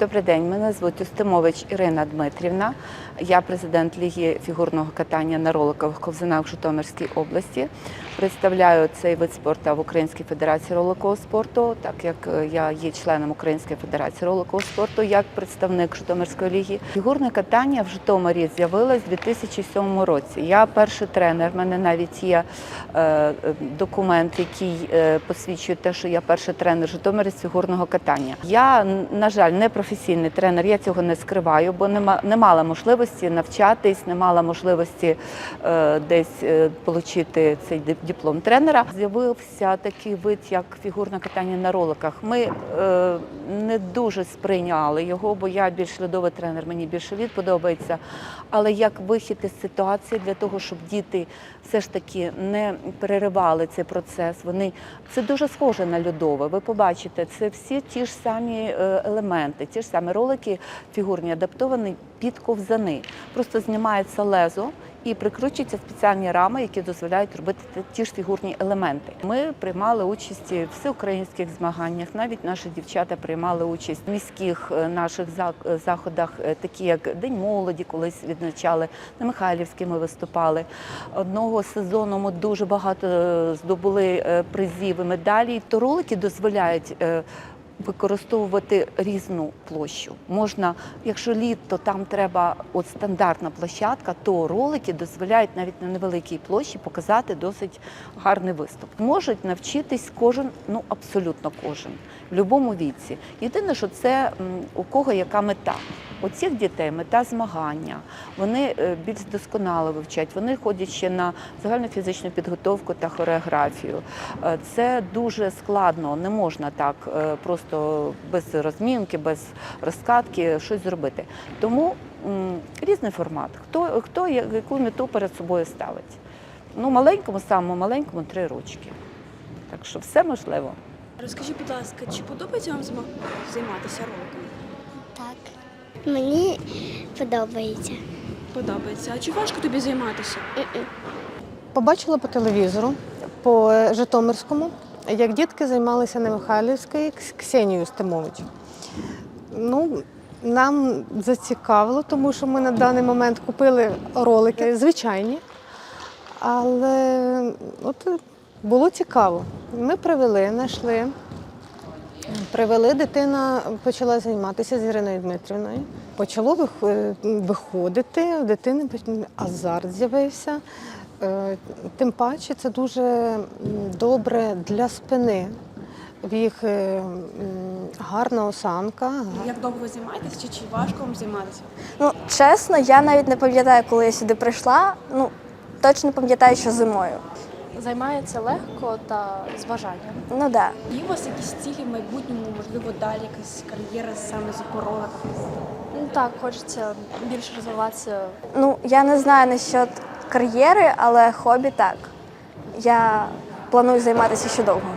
Добрий день, мене звуть Устимович Ірина Дмитрівна. Я президент Ліги фігурного катання на роликових ковзанах в Житомирській області. Представляю цей вид спорту в Українській федерації роликового спорту, так як е, я є членом Української федерації роликового спорту, як представник Житомирської ліги. Фігурне катання в Житомирі з'явилось у 2007 році. Я перший тренер. в мене навіть є е, документ, який е, посвідчує те, що я перший тренер Житомирі з фігурного катання. Я, на жаль, не професійний тренер, я цього не скриваю, бо не, мала можливості навчатись, не мала можливості е, десь е, отримати цей диплом тренера. З'явився такий вид, як фігурне катання на роликах. Ми е, не дуже сприйняли його, бо я більш льодовий тренер, мені більше лід подобається. Але як вихід із ситуації для того, щоб діти все ж таки не переривали цей процес, вони це дуже схоже на льодове. Ви побачите, це всі ті ж самі елементи, ті ж самі ролики фігурні адаптовані під ковзани. Просто знімається лезо. І прикручуються спеціальні рами, які дозволяють робити ті- ж фігурні елементи. Ми приймали участь у всеукраїнських змаганнях. Навіть наші дівчата приймали участь в міських е, наших е, заходах, е, такі як День молоді, колись відзначали на Михайлівській. Ми виступали. Одного сезону ми дуже багато здобули призів і медалі. То ролики дозволяють. Використовувати різну площу можна, якщо літо там треба от стандартна площадка, то ролики дозволяють навіть на невеликій площі показати досить гарний виступ. Можуть навчитись кожен, ну абсолютно кожен, в будь-якому віці. Єдине, що це у кого яка мета. У цих дітей мета змагання. Вони е, більш досконало вивчать. Вони ходять ще на загальну фізичну підготовку та хореографію. Е, Це дуже складно, не можна так е, просто без розмінки, без розкатки щось зробити. Тому різний формат. Хто, хто яку мету перед собою ставить? Ну, маленькому, самому маленькому три ручки. Так що все можливо. Розкажи, будь ласка, чи подобається вам займатися роликами? Мені подобається. Подобається. А чи важко тобі займатися? Побачила по телевізору, по Житомирському, як дітки займалися на Михайлівській Ксенією Стимович. Ну, нам зацікавило, тому що ми на даний момент купили ролики звичайні, але от було цікаво. Ми привели, знайшли. Привели, дитина почала займатися з Іриною Дмитрівною. Почало е, виходити, у дитини азарт з'явився. Е, Тим паче це дуже добре для спини. В їх е, гарна осанка. Як довго ви займаєтесь, чи, чи важко вам займатися? Ну, чесно, я навіть не пам'ятаю, коли я сюди прийшла. Ну, точно пам'ятаю, що зимою. Займається легко та з бажанням. Ну. Да. Є у вас якісь цілі в майбутньому, можливо, далі якась кар'єра саме з поролик? Ну так, хочеться більше розвиватися. Ну, я не знаю насчет кар'єри, але хобі так. Я планую займатися ще довго.